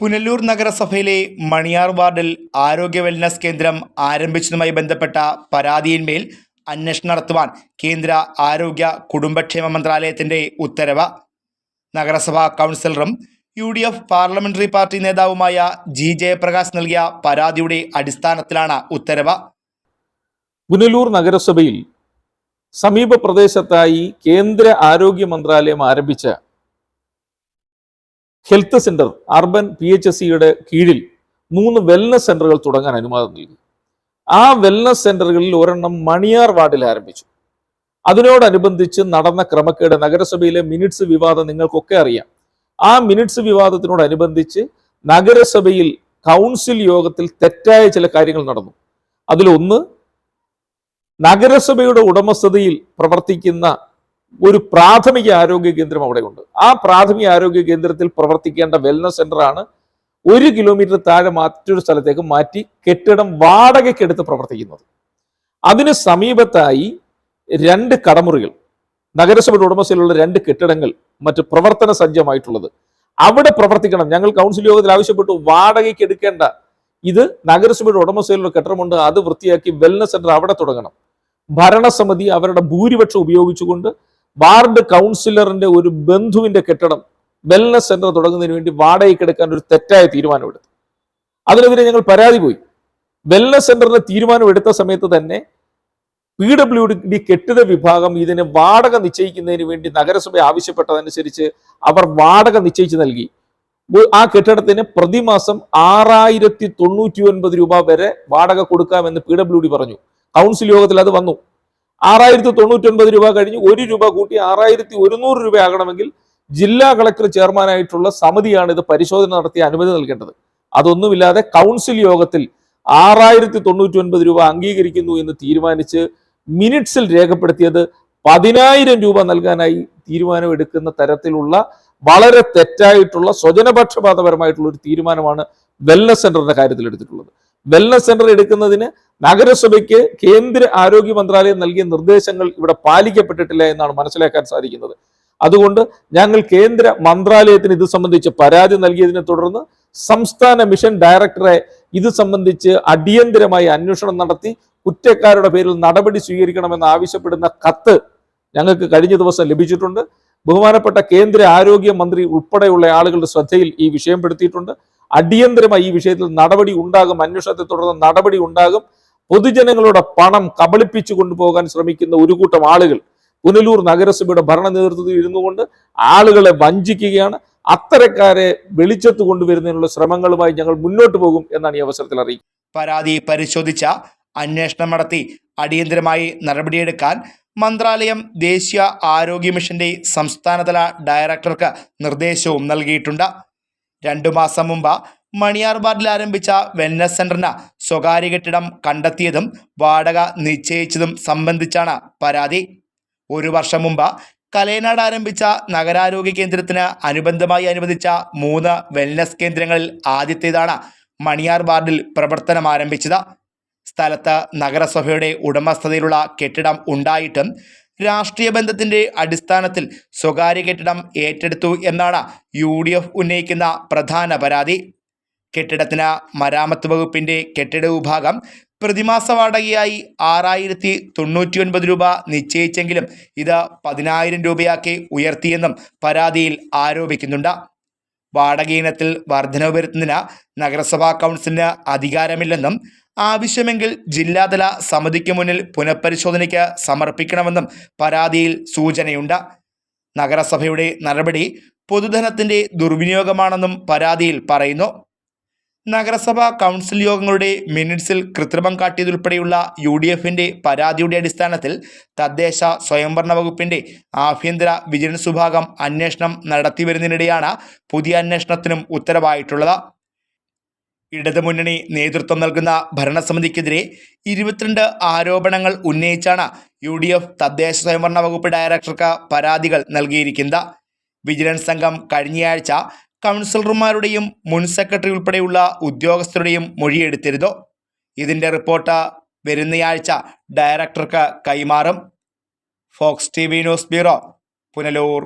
പുനലൂർ നഗരസഭയിലെ മണിയാർ വാർഡിൽ ആരോഗ്യ വെൽനസ് കേന്ദ്രം ആരംഭിച്ചതുമായി ബന്ധപ്പെട്ട പരാതിയിന്മേൽ അന്വേഷണം നടത്തുവാൻ കേന്ദ്ര ആരോഗ്യ കുടുംബക്ഷേമ മന്ത്രാലയത്തിന്റെ ഉത്തരവ്. നഗരസഭാ കൗൺസിലറും U D F parliamentary party നേതാവുമായ ജി ജയപ്രകാശ് നൽകിയ പരാതിയുടെ അടിസ്ഥാനത്തിലാണ് ഉത്തരവ്. പുനലൂർ നഗരസഭയിൽ സമീപ പ്രദേശത്തായി കേന്ദ്ര ആരോഗ്യ മന്ത്രാലയം ആരംഭിച്ച health centre urban P H S സിയുടെ കീഴിൽ മൂന്ന് വെൽനസ് സെന്ററുകൾ തുടങ്ങാൻ അനുവാദം നൽകി. ആ വെൽനസ് സെന്ററുകളിൽ ഒരെണ്ണം മണിയാർ വാർഡിൽ ആരംഭിച്ചു. അതിനോടനുബന്ധിച്ച് നടന്ന ക്രമക്കേട് നഗരസഭയിലെ മിനിറ്റ്സ് വിവാദം നിങ്ങൾക്കൊക്കെ അറിയാം. ആ മിനിറ്റ്സ് വിവാദത്തിനോടനുബന്ധിച്ച് നഗരസഭയിൽ കൗൺസിൽ യോഗത്തിൽ തെറ്റായ ചില കാര്യങ്ങൾ നടന്നു. അതിലൊന്ന് നഗരസഭയുടെ ഉടമസ്ഥതയിൽ പ്രവർത്തിക്കുന്ന ഒരു പ്രാഥമിക ആരോഗ്യ കേന്ദ്രം അവിടെയുണ്ട്. ആ പ്രാഥമിക ആരോഗ്യ കേന്ദ്രത്തിൽ പ്രവർത്തിക്കേണ്ട വെൽനസ് സെന്ററാണ് ഒരു കിലോമീറ്റർ താഴെ മറ്റൊരു സ്ഥലത്തേക്ക് മാറ്റി കെട്ടിടം വാടകയ്ക്കെടുത്ത് പ്രവർത്തിക്കുന്നത്. അതിന് സമീപത്തായി രണ്ട് കടമുറികൾ നഗരസഭയുടെ ഉടമസ്ഥയിലുള്ള രണ്ട് കെട്ടിടങ്ങൾ മറ്റ് പ്രവർത്തന സജ്ജമായിട്ടുള്ളത്. അവിടെ പ്രവർത്തിക്കണം. ഞങ്ങൾ കൗൺസിൽ യോഗത്തിൽ ആവശ്യപ്പെട്ടു. വാടകയ്ക്ക് എടുക്കേണ്ട. ഇത് നഗരസഭയുടെ ഉടമസ്ഥയിലുള്ള കെട്ടിടമുണ്ട്. അത് വൃത്തിയാക്കി വെൽനസ് സെന്റർ അവിടെ തുടങ്ങണം. ഭരണസമിതി അവരുടെ ഭൂരിപക്ഷം ഉപയോഗിച്ചുകൊണ്ട് വാർഡ് കൗൺസിലറിന്റെ ഒരു ബന്ധുവിന്റെ കെട്ടിടം വെൽനസ് സെന്റർ തുടങ്ങുന്നതിന് വേണ്ടി വാടകയ്ക്ക് എടുക്കാൻ ഒരു തെറ്റായ തീരുമാനമെടുത്തു അതിനെതിരെ ഞങ്ങൾ പരാതി പോയി. വെൽനസ് സെന്ററിന് തീരുമാനമെടുത്ത സമയത്ത് തന്നെ പി ഡബ്ല്യു ഡി കെട്ടിട വിഭാഗം ഇതിന് വാടക നിശ്ചയിക്കുന്നതിന് വേണ്ടി നഗരസഭ ആവശ്യപ്പെട്ടതനുസരിച്ച് അവർ വാടക നിശ്ചയിച്ച് നൽകി. ആ കെട്ടിടത്തിന് പ്രതിമാസം ആറായിരത്തി തൊണ്ണൂറ്റി ഒൻപത് രൂപ വരെ വാടക കൊടുക്കാമെന്ന് പി ഡബ്ല്യു ഡി പറഞ്ഞു. കൗൺസിൽ യോഗത്തിൽ അത് വന്നു. ആറായിരത്തി തൊണ്ണൂറ്റി ഒൻപത് രൂപ കഴിഞ്ഞ് ഒരു രൂപ കൂട്ടി ആറായിരത്തി ഒരുന്നൂറ് രൂപ ആകണമെങ്കിൽ ജില്ലാ കളക്ടർ ചെയർമാനായിട്ടുള്ള സമിതിയാണ് ഇത് പരിശോധന നടത്തി അനുമതി നൽകേണ്ടത്. അതൊന്നുമില്ലാതെ കൗൺസിൽ യോഗത്തിൽ ആറായിരത്തി തൊണ്ണൂറ്റി ഒൻപത് രൂപ അംഗീകരിക്കുന്നു എന്ന് തീരുമാനിച്ച് മിനിറ്റ്സിൽ രേഖപ്പെടുത്തിയത് പതിനായിരം രൂപ നൽകാനായി തീരുമാനമെടുക്കുന്ന തരത്തിലുള്ള വളരെ തെറ്റായിട്ടുള്ള സ്വജനപക്ഷപാതപരമായിട്ടുള്ള ഒരു തീരുമാനമാണ് വെൽനസ് സെന്ററിന്റെ കാര്യത്തിൽ എടുത്തിട്ടുള്ളത് വെൽനസ് സെന്റർ എടുക്കുന്നതിന് നഗരസഭയ്ക്ക് കേന്ദ്ര ആരോഗ്യ മന്ത്രാലയം നൽകിയ നിർദ്ദേശങ്ങൾ ഇവിടെ പാലിക്കപ്പെട്ടിട്ടില്ല എന്നാണ് മനസ്സിലാക്കാൻ സാധിക്കുന്നത്. അതുകൊണ്ട് ഞങ്ങൾ കേന്ദ്ര മന്ത്രാലയത്തിന് ഇത് സംബന്ധിച്ച് പരാതി നൽകിയതിനെ തുടർന്ന് സംസ്ഥാന മിഷൻ ഡയറക്ടറെ ഇത് സംബന്ധിച്ച് അടിയന്തരമായി അന്വേഷണം നടത്തി കുറ്റക്കാരുടെ പേരിൽ നടപടി സ്വീകരിക്കണമെന്ന് ആവശ്യപ്പെടുന്ന കത്ത് ഞങ്ങൾക്ക് കഴിഞ്ഞ ദിവസം ലഭിച്ചിട്ടുണ്ട്. ബഹുമാനപ്പെട്ട കേന്ദ്ര ആരോഗ്യ മന്ത്രി ഉൾപ്പെടെയുള്ള ആളുകളുടെ ശ്രദ്ധയിൽ ഈ വിഷയം പെടുത്തിയിട്ടുണ്ട്. അടിയന്തരമായി ഈ വിഷയത്തിൽ നടപടി ഉണ്ടാകും. അന്വേഷണത്തെ തുടർന്ന് നടപടി ഉണ്ടാകും. പൊതുജനങ്ങളുടെ പണം കബളിപ്പിച്ചു കൊണ്ടുപോകാൻ ശ്രമിക്കുന്ന ഒരു കൂട്ടം ആളുകൾ പുനലൂർ നഗരസഭയുടെ ഭരണ നേതൃത്വത്തിൽ ഇരുന്നു കൊണ്ട് ആളുകളെ വഞ്ചിക്കുകയാണ്. അത്തരക്കാരെ വെളിച്ചത്ത് കൊണ്ടുവരുന്നതിനുള്ള ശ്രമങ്ങളുമായി ഞങ്ങൾ മുന്നോട്ട് പോകും എന്നാണ് ഈ അവസരത്തിൽ അറിയിക്കുന്നത്. പരാതി പരിശോധിച്ച അന്വേഷണം നടത്തി അടിയന്തരമായി നടപടിയെടുക്കാൻ മന്ത്രാലയം ദേശീയ ആരോഗ്യ മിഷന്റെ സംസ്ഥാനതല ഡയറക്ടർക്ക് നിർദ്ദേശവും നൽകിയിട്ടുണ്ട്. രണ്ടു മാസം മുമ്പ് മണിയാർ വാർഡിൽ ആരംഭിച്ച വെൽനസ് സെന്ററിന് സ്വകാര്യ കെട്ടിടം കണ്ടെത്തിയതും വാടക നിശ്ചയിച്ചതും സംബന്ധിച്ചാണ് പരാതി. ഒരു വർഷം മുമ്പ് കലയനാട് ആരംഭിച്ച നഗരാരോഗ്യ കേന്ദ്രത്തിന് അനുബന്ധമായി അനുവദിച്ച മൂന്ന് വെൽനസ് കേന്ദ്രങ്ങളിൽ ആദ്യത്തേതാണ് മണിയാർ വാർഡിൽ പ്രവർത്തനം ആരംഭിച്ചത്. സ്ഥലത്ത് നഗരസഭയുടെ ഉടമസ്ഥതയിലുള്ള കെട്ടിടം ഉണ്ടായിട്ടും രാഷ്ട്രീയ ബന്ധത്തിന്റെ അടിസ്ഥാനത്തിൽ സ്വകാര്യ കെട്ടിടം ഏറ്റെടുത്തു എന്നാണ് യു ഡി എഫ് ഉന്നയിക്കുന്ന പ്രധാന പരാതി. കെട്ടിടത്തിന് മരാമത്ത് വകുപ്പിന്റെ കെട്ടിട വിഭാഗം പ്രതിമാസ വാടകയായി ആറായിരത്തി തൊണ്ണൂറ്റി ഒൻപത് രൂപ നിശ്ചയിച്ചെങ്കിലും ഇത് പതിനായിരം രൂപയാക്കി ഉയർത്തിയെന്നും പരാതിയിൽ ആരോപിക്കുന്നുണ്ട്. വാടക ഇനത്തിൽ വർധനവ് വരുത്തുന്നതിന് നഗരസഭാ കൗൺസിലിന് അധികാരമില്ലെന്നും ആവശ്യമെങ്കിൽ ജില്ലാതല സമിതിക്ക് മുന്നിൽ പുനഃപരിശോധനയ്ക്ക് സമർപ്പിക്കണമെന്നും പരാതിയിൽ സൂചനയുണ്ട്. നഗരസഭയുടെ നടപടി പൊതുധനത്തിന്റെ ദുർവിനിയോഗമാണെന്നും പരാതിയിൽ പറയുന്നു. നഗരസഭ കൗൺസിൽ യോഗങ്ങളുടെ മിനിറ്റ്സിൽ കൃത്രിമം കാട്ടിയതുൾപ്പെടെയുള്ള യു ഡി എഫിന്റെ പരാതിയുടെ അടിസ്ഥാനത്തിൽ തദ്ദേശ സ്വയംഭരണ വകുപ്പിന്റെ ആഭ്യന്തര വിജിലൻസ് വിഭാഗം അന്വേഷണം നടത്തിവരുന്നതിനിടെയാണ് പുതിയ അന്വേഷണത്തിനും ഉത്തരവായിട്ടുള്ളത്. ഇടതുമുന്നണി നേതൃത്വം നൽകുന്ന ഭരണസമിതിക്കെതിരെ ഇരുപത്തിരണ്ട് ആരോപണങ്ങൾ ഉന്നയിച്ചാണ് യു ഡി എഫ് തദ്ദേശ സ്വയംഭരണ വകുപ്പ് ഡയറക്ടർക്ക് പരാതികൾ നൽകിയിരിക്കുന്നത്. വിജിലൻസ് സംഘം കഴിഞ്ഞയാഴ്ച കൗൺസിലർമാരുടെയും മുൻ സെക്രട്ടറി ഉൾപ്പെടെയുള്ള ഉദ്യോഗസ്ഥരുടെയും മൊഴിയെടുത്തിരുന്നു ഇതിന്റെ റിപ്പോർട്ട് വരുന്നയാഴ്ച ഡയറക്ടർക്ക് കൈമാറും. Fox T news bureau Punalur.